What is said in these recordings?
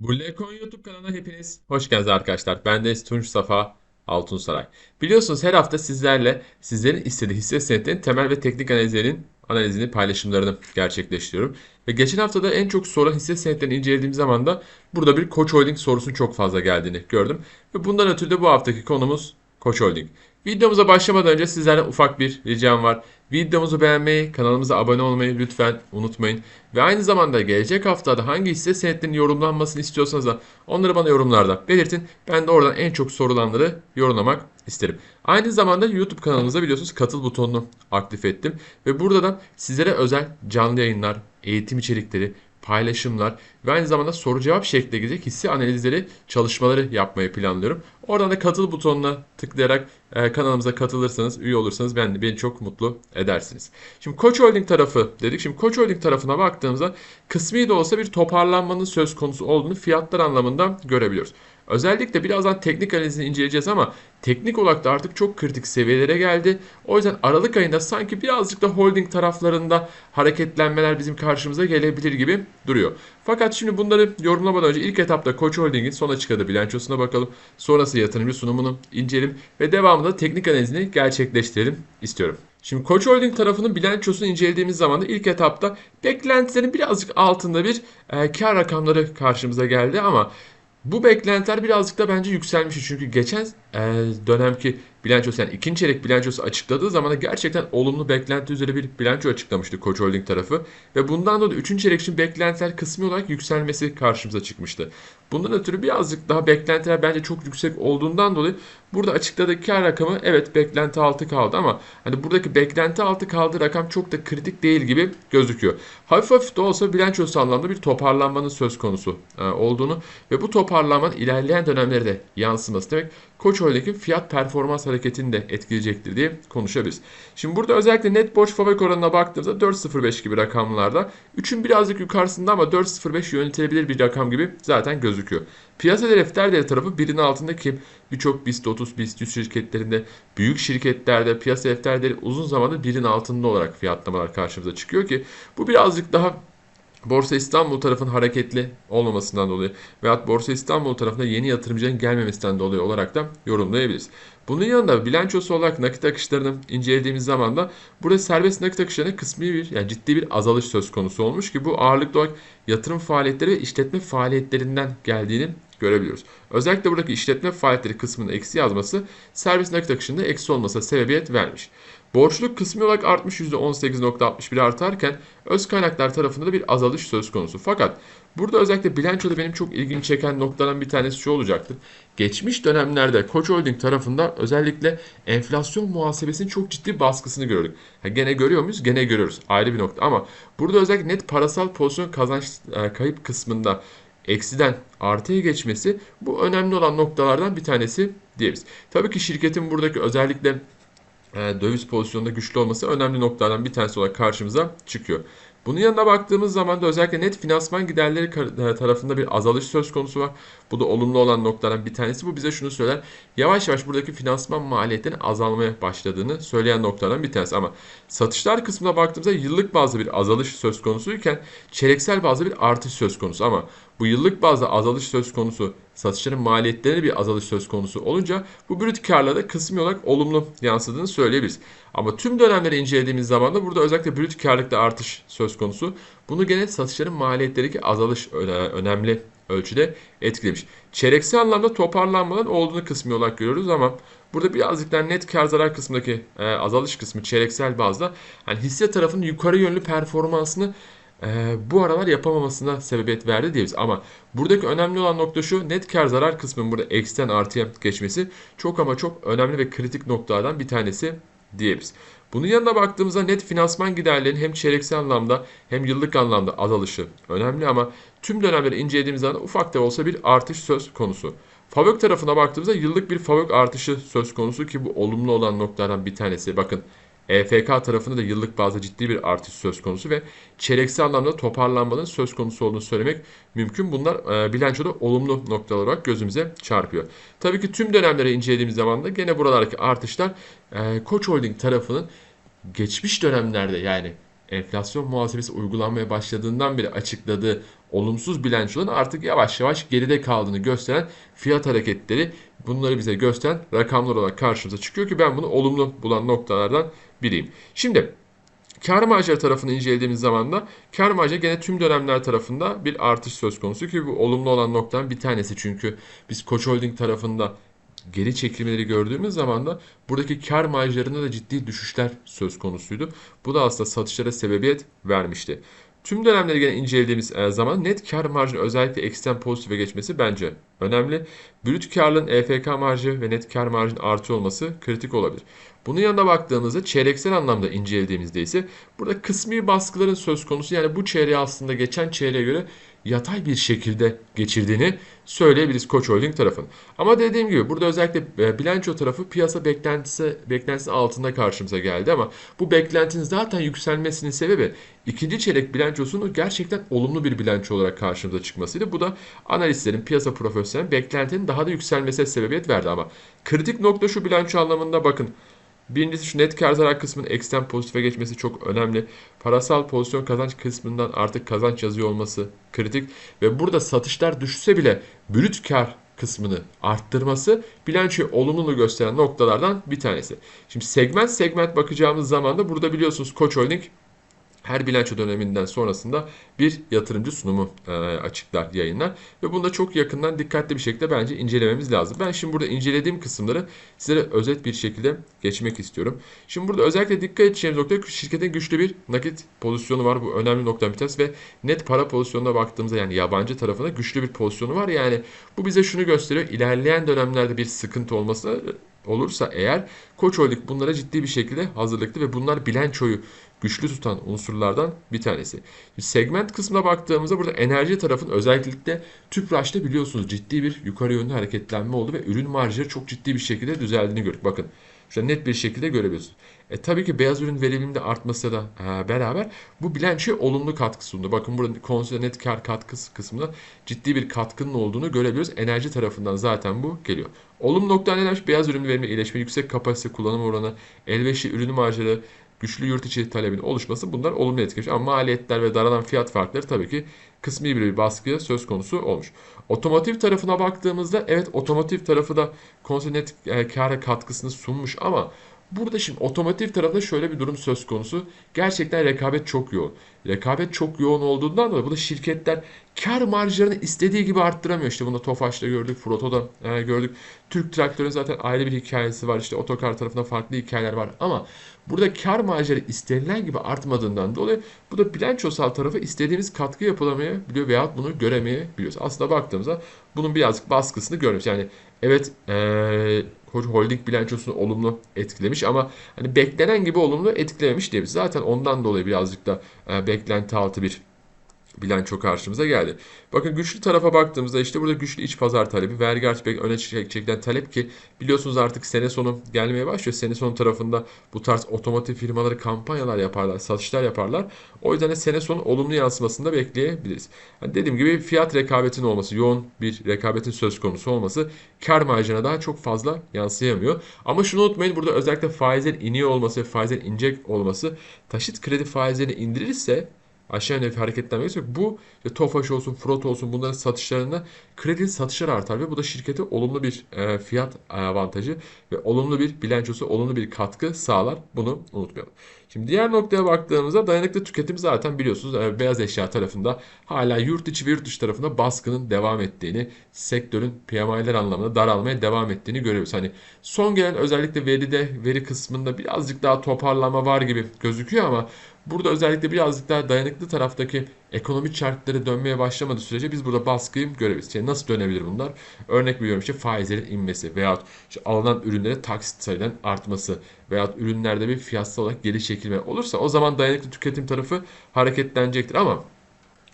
Bu Lekon YouTube kanalına hepiniz hoş geldiniz arkadaşlar. Ben de Tunç Safa Altunsaray. Biliyorsunuz her hafta sizlerle sizlerin istediği hisse senetlerinin temel ve teknik analizlerin analizini, paylaşımlarını gerçekleştiriyorum. Ve geçen haftada en çok sorulan hisse senetlerini incelediğim zaman da burada bir Koç Holding sorusunun çok fazla geldiğini gördüm. Ve bundan ötürü de bu haftaki konumuz Koç Holding. Videomuza başlamadan önce sizlerden ufak bir ricam var. Videomuzu beğenmeyi, kanalımıza abone olmayı lütfen unutmayın. Ve aynı zamanda gelecek haftada hangi hisse senetlerinin yorumlanmasını istiyorsanız da onları bana yorumlarda belirtin. Ben de oradan en çok sorulanları yorumlamak isterim. Aynı zamanda YouTube kanalımıza biliyorsunuz katıl butonunu aktif ettim. Ve burada da sizlere özel canlı yayınlar, eğitim içerikleri, paylaşımlar ve aynı zamanda soru cevap şeklinde gelecek hisse analizleri çalışmaları yapmayı planlıyorum. Oradan da katıl butonuna tıklayarak e, kanalımıza katılırsanız, üye olursanız ben beni çok mutlu edersiniz. Şimdi Koç Holding tarafı dedik. Şimdi Koç Holding tarafına baktığımızda kısmi de olsa bir toparlanmanın söz konusu olduğunu fiyatlar anlamında görebiliyoruz. Özellikle birazdan teknik analizini inceleyeceğiz ama teknik olarak da artık çok kritik seviyelere geldi. O yüzden Aralık ayında sanki birazcık da holding taraflarında hareketlenmeler bizim karşımıza gelebilir gibi duruyor. Fakat şimdi bunları yorumlamadan önce ilk etapta Koç Holding'in son açık adı bilançosuna bakalım. Sonrası yatırımcı sunumunu inceleyelim ve devamında teknik analizini gerçekleştirelim istiyorum. Şimdi Koç Holding tarafının bilançosunu incelediğimiz zaman da ilk etapta beklentilerin birazcık altında bir e, kar rakamları karşımıza geldi ama bu beklentiler birazcık da bence yükselmiş. Çünkü geçen e, dönemki bilançosu yani ikinci çeyrek bilançosu açıkladığı zaman da gerçekten olumlu beklenti üzere bir bilanço açıklamıştı Koç Holding tarafı. Ve bundan dolayı üçüncü çeyrek için beklentiler kısmi olarak yükselmesi karşımıza çıkmıştı. Bundan ötürü birazcık daha beklentiler bence çok yüksek olduğundan dolayı burada açıkladığı kar rakamı evet beklenti altı kaldı ama hani buradaki beklenti altı kaldığı rakam çok da kritik değil gibi gözüküyor. Hafif hafif de olsa bilançosu anlamda bir toparlanmanın söz konusu e, olduğunu ve bu toparlanmanın ilerleyen dönemlerde yansıması demek Koç Holding'in fiyat performans hareketini de etkileyecektir diye konuşabiliriz. Şimdi burada özellikle net borç fabrik oranına baktığımızda 4.05 gibi rakamlarda 3'ün birazcık yukarısında ama 4.05 yönetilebilir bir rakam gibi zaten gözüküyor. Piyasa hedefler değeri tarafı birinin altında ki birçok BIST 30, BIST 100 şirketlerinde büyük şirketlerde piyasa hedefler değeri uzun zamandır birinin altında olarak fiyatlamalar karşımıza çıkıyor ki bu birazcık daha Borsa İstanbul tarafının hareketli olmamasından dolayı veyahut Borsa İstanbul tarafında yeni yatırımcının gelmemesinden dolayı olarak da yorumlayabiliriz. Bunun yanında bilançosu olarak nakit akışlarını incelediğimiz zaman da burada serbest nakit akışlarına kısmi bir yani ciddi bir azalış söz konusu olmuş ki bu ağırlıklı olarak yatırım faaliyetleri ve işletme faaliyetlerinden geldiğini görebiliyoruz. Özellikle buradaki işletme faaliyetleri kısmının eksi yazması serbest nakit akışında eksi olmasına sebebiyet vermiş. Borçluluk kısmi olarak artmış %18.61 artarken öz kaynaklar tarafında da bir azalış söz konusu. Fakat burada özellikle bilançoda benim çok ilgimi çeken noktadan bir tanesi şu olacaktır. Geçmiş dönemlerde Koç Holding tarafında özellikle enflasyon muhasebesinin çok ciddi baskısını gördük. Ha, gene görüyor muyuz? Gene görüyoruz. Ayrı bir nokta ama burada özellikle net parasal pozisyon kazanç e, kayıp kısmında eksiden artıya geçmesi bu önemli olan noktalardan bir tanesi diyebiliriz. Tabii ki şirketin buradaki özellikle döviz pozisyonunda güçlü olması önemli noktalardan bir tanesi olarak karşımıza çıkıyor. Bunun yanına baktığımız zaman da özellikle net finansman giderleri e, tarafında bir azalış söz konusu var. Bu da olumlu olan noktalardan bir tanesi. Bu bize şunu söyler. Yavaş yavaş buradaki finansman maliyetinin azalmaya başladığını söyleyen noktalardan bir tanesi. Ama satışlar kısmına baktığımızda yıllık bazda bir azalış söz konusuyken çeyreksel bazda bir artış söz konusu. Ama bu yıllık bazda azalış söz konusu satışların maliyetlerine bir azalış söz konusu olunca bu brüt karlarda kısmi olarak olumlu yansıdığını söyleyebiliriz. Ama tüm dönemleri incelediğimiz zaman da burada özellikle brüt karlıkta artış söz konusu. Bunu gene satışların maliyetlerindeki azalış önemli ölçüde etkilemiş. Çeyreksel anlamda toparlanmaların olduğunu kısmi olarak görüyoruz ama burada birazcık daha net kar zarar kısmındaki e, azalış kısmı çeyreksel bazda yani hisse tarafının yukarı yönlü performansını e, bu aralar yapamamasına sebebiyet verdi diyebiliriz. Ama buradaki önemli olan nokta şu net kar zarar kısmının burada eksiden artıya geçmesi çok ama çok önemli ve kritik noktalardan bir tanesi diyebiliriz. Bunun yanına baktığımızda net finansman giderlerinin hem çeyreksel anlamda hem yıllık anlamda azalışı önemli ama tüm dönemleri incelediğimiz zaman ufak da olsa bir artış söz konusu. Favök tarafına baktığımızda yıllık bir favök artışı söz konusu ki bu olumlu olan noktalardan bir tanesi. Bakın EFK tarafında da yıllık bazda ciddi bir artış söz konusu ve çeyreksel anlamda toparlanmanın söz konusu olduğunu söylemek mümkün. Bunlar e, bilançoda olumlu noktalar olarak gözümüze çarpıyor. Tabii ki tüm dönemleri incelediğimiz zaman da gene buralardaki artışlar e, Koç Holding tarafının geçmiş dönemlerde yani enflasyon muhasebesi uygulanmaya başladığından beri açıkladığı olumsuz bilançoların artık yavaş yavaş geride kaldığını gösteren fiyat hareketleri bunları bize gösteren rakamlar olarak karşımıza çıkıyor ki ben bunu olumlu bulan noktalardan biriyim. Şimdi Kar marjları tarafını incelediğimiz zaman da kar marjı gene tüm dönemler tarafında bir artış söz konusu ki bu olumlu olan noktadan bir tanesi çünkü biz Koç Holding tarafında geri çekilmeleri gördüğümüz zaman da buradaki kar marjlarında da ciddi düşüşler söz konusuydu. Bu da aslında satışlara sebebiyet vermişti. Tüm dönemleri gene incelediğimiz e, zaman net kar marjının özellikle eksten pozitife geçmesi bence önemli. Brüt karlılığın EFK marjı ve net kar marjının artı olması kritik olabilir. Bunun yanına baktığımızda çeyreksel anlamda incelediğimizde ise burada kısmi baskıların söz konusu yani bu çeyreği aslında geçen çeyreğe göre yatay bir şekilde geçirdiğini söyleyebiliriz Koç Holding tarafın. Ama dediğim gibi burada özellikle e, bilanço tarafı piyasa beklentisi beklentisi altında karşımıza geldi ama bu beklentinin zaten yükselmesinin sebebi ikinci çeyrek bilançosunun gerçekten olumlu bir bilanço olarak karşımıza çıkmasıydı. Bu da analistlerin, piyasa profesyonellerin beklentinin daha da yükselmesine sebebiyet verdi ama kritik nokta şu bilanço anlamında bakın. Birincisi şu net kar zarar kısmının eksten pozitife geçmesi çok önemli. Parasal pozisyon kazanç kısmından artık kazanç yazıyor olması kritik. Ve burada satışlar düşse bile brüt kar kısmını arttırması bilançoyu olumlu gösteren noktalardan bir tanesi. Şimdi segment segment bakacağımız zaman da burada biliyorsunuz Koç Holding her bilanço döneminden sonrasında bir yatırımcı sunumu e, açıklar, yayınlar. Ve bunu da çok yakından dikkatli bir şekilde bence incelememiz lazım. Ben şimdi burada incelediğim kısımları sizlere özet bir şekilde geçmek istiyorum. Şimdi burada özellikle dikkat edeceğimiz nokta şirketin güçlü bir nakit pozisyonu var. Bu önemli nokta bir tanesi ve net para pozisyonuna baktığımızda yani yabancı tarafına güçlü bir pozisyonu var. Yani bu bize şunu gösteriyor. İlerleyen dönemlerde bir sıkıntı olması olursa eğer Koç Holding bunlara ciddi bir şekilde hazırlıklı ve bunlar bilançoyu güçlü tutan unsurlardan bir tanesi. Şimdi segment kısmına baktığımızda burada enerji tarafın özellikle Tüpraş'ta biliyorsunuz ciddi bir yukarı yönlü hareketlenme oldu ve ürün marjları çok ciddi bir şekilde düzeldiğini gördük. Bakın şurada net bir şekilde görebiliyorsunuz. E tabii ki beyaz ürün veriminin de artması da e, beraber bu bilançoya olumlu katkı sundu. Bakın burada konsol net kar katkısı kısmında ciddi bir katkının olduğunu görebiliyoruz. Enerji tarafından zaten bu geliyor. Olumlu nokta nelermiş? Beyaz ürün verimi iyileşme, yüksek kapasite kullanım oranı, elverişli ürün marjları, güçlü yurt içi talebin oluşması bunlar olumlu etkilemiş. Ama maliyetler ve daralan fiyat farkları tabii ki kısmi bir baskı söz konusu olmuş. Otomotiv tarafına baktığımızda evet otomotiv tarafı da konsol net e, kâra katkısını sunmuş ama Burada şimdi otomotiv tarafında şöyle bir durum söz konusu. Gerçekten rekabet çok yoğun. Rekabet çok yoğun olduğundan dolayı bu da şirketler kar marjlarını istediği gibi arttıramıyor. İşte bunu Tofaş'ta gördük, Froto'da e, gördük. Türk Traktör'ün zaten ayrı bir hikayesi var. İşte otokar tarafında farklı hikayeler var. Ama burada kar marjları istenilen gibi artmadığından dolayı bu da bilançosal tarafı istediğimiz katkı yapılamayabiliyor veyahut bunu göremeyebiliyoruz. Aslında baktığımızda bunun birazcık baskısını görüyoruz. Yani evet ee, holding bilançosunu olumlu etkilemiş ama hani beklenen gibi olumlu etkilememiş diyebiliriz. Zaten ondan dolayı birazcık da e, beklenti altı bir bilanço karşımıza geldi. Bakın güçlü tarafa baktığımızda işte burada güçlü iç pazar talebi, vergi artı öne çekilen talep ki biliyorsunuz artık sene sonu gelmeye başlıyor. Sene sonu tarafında bu tarz otomotiv firmaları kampanyalar yaparlar, satışlar yaparlar. O yüzden de sene sonu olumlu yansımasını da bekleyebiliriz. Yani dediğim gibi fiyat rekabetin olması, yoğun bir rekabetin söz konusu olması kar marjına daha çok fazla yansıyamıyor. Ama şunu unutmayın burada özellikle faizlerin iniyor olması ve faizlerin inecek olması taşıt kredi faizlerini indirirse aşağı yönlü hareketlenme yok. Bu işte Tofaş olsun, Frot olsun bunların satışlarında kredi satışları artar ve bu da şirkete olumlu bir e, fiyat avantajı ve olumlu bir bilançosu, olumlu bir katkı sağlar. Bunu unutmayalım. Şimdi diğer noktaya baktığımızda dayanıklı tüketim zaten biliyorsunuz e, beyaz eşya tarafında hala yurt içi ve yurt dışı tarafında baskının devam ettiğini, sektörün PMI'ler anlamında daralmaya devam ettiğini görüyoruz. Hani son gelen özellikle veride, veri kısmında birazcık daha toparlama var gibi gözüküyor ama Burada özellikle birazcık daha dayanıklı taraftaki ekonomik çarkları dönmeye başlamadığı sürece biz burada baskıyı görebiliriz. Yani nasıl dönebilir bunlar? Örnek veriyorum işte faizlerin inmesi veyahut işte alınan ürünlere taksit sayıdan artması veyahut ürünlerde bir fiyatsal olarak geri çekilme olursa o zaman dayanıklı tüketim tarafı hareketlenecektir ama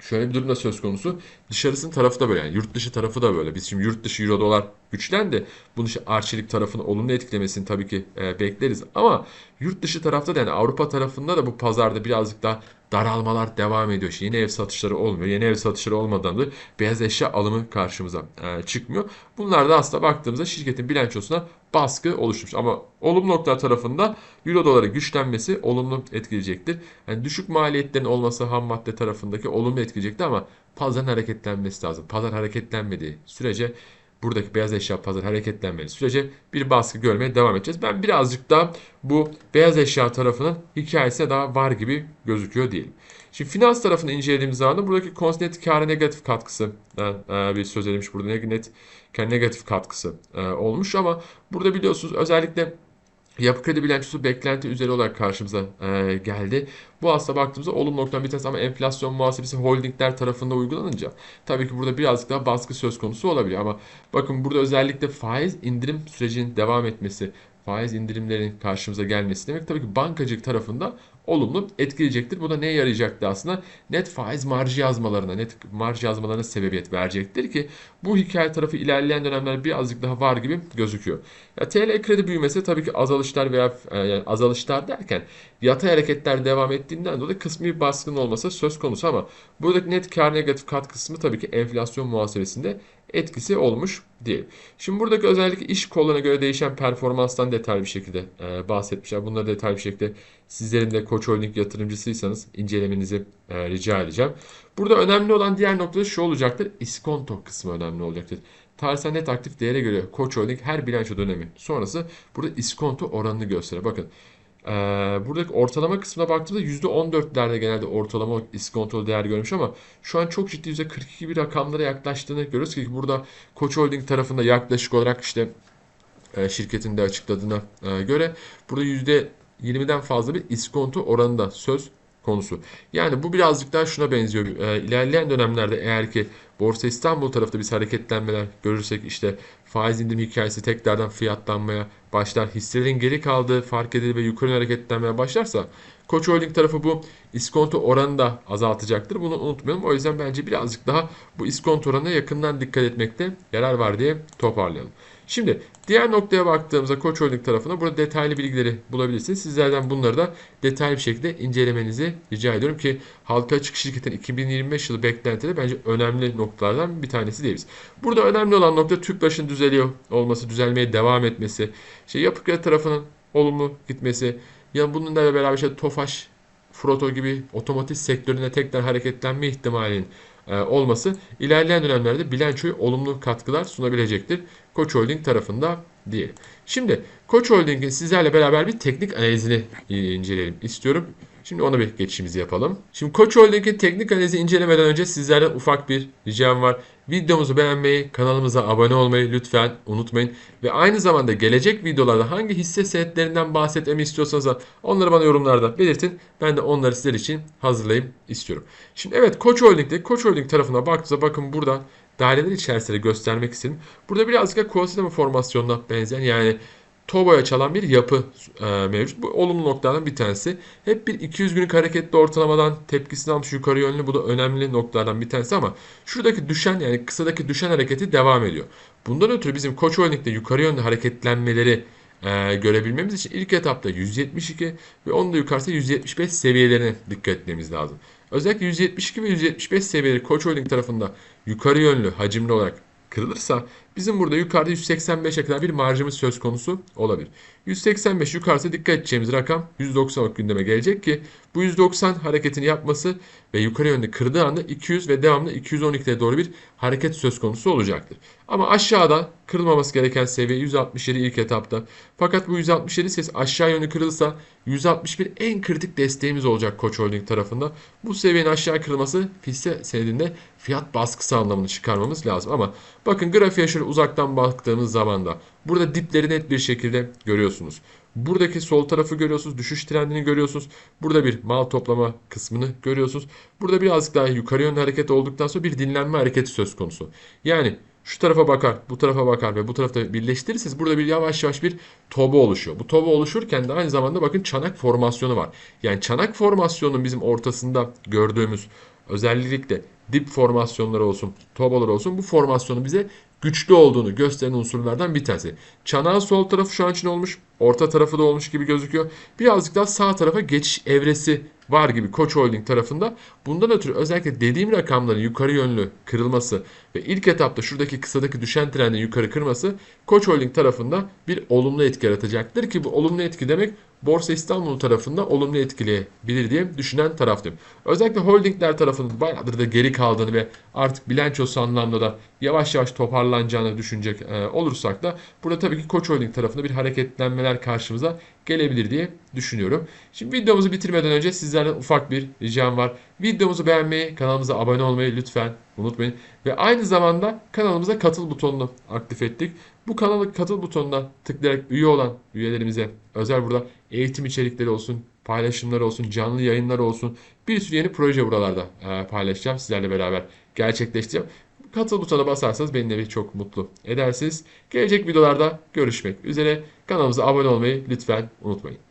Şöyle bir durum da söz konusu. Dışarısının tarafı da böyle yani yurt dışı tarafı da böyle. Biz şimdi yurt dışı euro dolar güçlendi. Bunu işte arçelik tarafını olumlu etkilemesini tabii ki e, bekleriz. Ama yurt dışı tarafta da yani Avrupa tarafında da bu pazarda birazcık daha daralmalar devam ediyor. İşte yeni ev satışları olmuyor. Yeni ev satışları olmadan da beyaz eşya alımı karşımıza e, çıkmıyor. Bunlar da aslında baktığımızda şirketin bilançosuna baskı oluşmuş. Ama olumlu noktalar tarafında euro doları güçlenmesi olumlu etkileyecektir. Yani düşük maliyetlerin olması ham madde tarafındaki olumlu etkileyecektir ama pazarın hareketlenmesi lazım. Pazar hareketlenmediği sürece buradaki beyaz eşya pazarı hareketlenmeli sürece bir baskı görmeye devam edeceğiz. Ben birazcık da bu beyaz eşya tarafının hikayesine daha var gibi gözüküyor diyelim. Şimdi finans tarafını incelediğimiz zaman buradaki konsnet kâra negatif katkısı e, bir söz edilmiş burada net negatif katkısı e, olmuş ama burada biliyorsunuz özellikle Yapı kredi bilançosu beklenti üzeri olarak karşımıza e, geldi. Bu aslında baktığımızda olumlu noktadan bir tanesi ama enflasyon muhasebesi holdingler tarafında uygulanınca tabii ki burada birazcık daha baskı söz konusu olabiliyor. Ama bakın burada özellikle faiz indirim sürecinin devam etmesi, faiz indirimlerin karşımıza gelmesi demek tabii ki bankacılık tarafında olumlu etkileyecektir. Bu da neye yarayacaktır aslında? Net faiz marjı yazmalarına, net marj yazmalarına sebebiyet verecektir ki bu hikaye tarafı ilerleyen dönemler birazcık daha var gibi gözüküyor. Ya TL kredi büyümesi tabii ki azalışlar veya e, yani azalışlar derken yatay hareketler devam ettiğinden dolayı kısmi baskın olması söz konusu ama buradaki net kar negatif kat kısmı tabii ki enflasyon muhasebesinde etkisi olmuş değil. Şimdi buradaki özellikle iş kollarına göre değişen performanstan detaylı bir şekilde e, bahsetmişler. Bunları detaylı bir şekilde sizlerin de Koç Holding yatırımcısıysanız incelemenizi e, rica edeceğim. Burada önemli olan diğer nokta şu olacaktır. İskonto kısmı önemli olacaktır. Tarihsel net aktif değere göre Koç Holding her bilanço dönemi sonrası burada iskonto oranını gösterir. Bakın ee, buradaki ortalama kısmına baktığımda %14'lerde genelde ortalama iskontolu değer görmüş ama şu an çok ciddi %42 bir rakamlara yaklaştığını görüyoruz ki burada Koç Holding tarafında yaklaşık olarak işte e, şirketin de açıkladığına e, göre burada %20'den fazla bir iskonto oranında söz konusu. Yani bu birazcık daha şuna benziyor. E, ilerleyen dönemlerde eğer ki Borsa İstanbul tarafında biz hareketlenmeler görürsek işte faiz indirim hikayesi tekrardan fiyatlanmaya başlar. Hisselerin geri kaldığı fark edilir ve yukarı hareketlenmeye başlarsa Koç Holding tarafı bu iskonto oranını da azaltacaktır. Bunu unutmayalım. O yüzden bence birazcık daha bu iskonto oranına yakından dikkat etmekte yarar var diye toparlayalım. Şimdi diğer noktaya baktığımızda Koç Holding tarafına burada detaylı bilgileri bulabilirsiniz. Sizlerden bunları da detaylı bir şekilde incelemenizi rica ediyorum ki halka açık şirketin 2025 yılı beklentileri bence önemli noktalardan bir tanesi diyebiliriz. Burada önemli olan nokta TÜPRAŞ'ın düzeliyor olması, düzelmeye devam etmesi, işte yapı kredi tarafının olumlu gitmesi, ya bununla beraber işte TOFAŞ, Froto gibi otomotiv sektörüne tekrar hareketlenme ihtimalinin olması ilerleyen dönemlerde bilançoya olumlu katkılar sunabilecektir. Koç Holding tarafında diyelim. Şimdi Koç Holding'in sizlerle beraber bir teknik analizini inceleyelim istiyorum. Şimdi ona bir geçişimizi yapalım. Şimdi Koç Holding'in teknik analizi incelemeden önce sizlerden ufak bir ricam var. Videomuzu beğenmeyi, kanalımıza abone olmayı lütfen unutmayın. Ve aynı zamanda gelecek videolarda hangi hisse senetlerinden bahsetmemi istiyorsanız onları bana yorumlarda belirtin. Ben de onları sizler için hazırlayayım istiyorum. Şimdi evet Koç Holding'de Koç Holding tarafına baktığınızda bakın burada daireler içerisinde göstermek istedim. Burada birazcık da Kuasitama formasyonuna benzeyen yani Tobo'ya çalan bir yapı e, mevcut. Bu olumlu noktalardan bir tanesi. Hep bir 200 günlük hareketli ortalamadan tepkisini almış yukarı yönlü. Bu da önemli noktalardan bir tanesi ama şuradaki düşen yani kısadaki düşen hareketi devam ediyor. Bundan ötürü bizim Koç Holding'de yukarı yönlü hareketlenmeleri e, görebilmemiz için ilk etapta 172 ve onun da yukarısı 175 seviyelerine dikkat etmemiz lazım. Özellikle 172 ve 175 seviyeleri Koç Holding tarafında yukarı yönlü hacimli olarak kırılırsa bizim burada yukarıda 185'e kadar bir marjımız söz konusu olabilir. 185 yukarısı dikkat edeceğimiz rakam 190 gündeme gelecek ki bu 190 hareketini yapması ve yukarı yönde kırdığı anda 200 ve devamlı 212'ye doğru bir hareket söz konusu olacaktır. Ama aşağıda kırılmaması gereken seviye 167 ilk etapta. Fakat bu 167 ses aşağı yönlü kırılırsa 161 en kritik desteğimiz olacak Koç Holding tarafında. Bu seviyenin aşağı kırılması hisse senedinde fiyat baskısı anlamını çıkarmamız lazım. Ama bakın grafiğe şöyle uzaktan baktığımız zaman da burada dipleri net bir şekilde görüyorsunuz. Buradaki sol tarafı görüyorsunuz. Düşüş trendini görüyorsunuz. Burada bir mal toplama kısmını görüyorsunuz. Burada birazcık daha yukarı yönlü hareket olduktan sonra bir dinlenme hareketi söz konusu. Yani şu tarafa bakar, bu tarafa bakar ve bu tarafta birleştirirseniz burada bir yavaş yavaş bir toba oluşuyor. Bu toba oluşurken de aynı zamanda bakın çanak formasyonu var. Yani çanak formasyonun bizim ortasında gördüğümüz özellikle dip formasyonları olsun, tobalar olsun bu formasyonu bize güçlü olduğunu gösteren unsurlardan bir tanesi. Çanağın sol tarafı şu an için olmuş. Orta tarafı da olmuş gibi gözüküyor. Birazcık daha sağ tarafa geçiş evresi var gibi Koç Holding tarafında. Bundan ötürü özellikle dediğim rakamların yukarı yönlü kırılması ve ilk etapta şuradaki kısadaki düşen trendin yukarı kırması Koç Holding tarafında bir olumlu etki yaratacaktır ki bu olumlu etki demek Borsa İstanbul tarafında olumlu etkileyebilir diye düşünen taraftayım. Özellikle holdingler tarafının bayağıdır da geri kaldığını ve artık bilançosu anlamda da yavaş yavaş toparlanacağını düşünecek e, olursak da burada tabii ki Koç Holding tarafında bir hareketlenmeler karşımıza gelebilir diye düşünüyorum. Şimdi videomuzu bitirmeden önce sizlerden ufak bir ricam var. Videomuzu beğenmeyi, kanalımıza abone olmayı lütfen unutmayın. Ve aynı zamanda kanalımıza katıl butonunu aktif ettik. Bu kanala katıl butonuna tıklayarak üye olan üyelerimize özel burada eğitim içerikleri olsun, paylaşımlar olsun, canlı yayınlar olsun. Bir sürü yeni proje buralarda e, paylaşacağım. Sizlerle beraber gerçekleştireceğim. Katıl butonuna basarsanız beni de çok mutlu edersiniz. Gelecek videolarda görüşmek üzere. Kanalımıza abone olmayı lütfen unutmayın.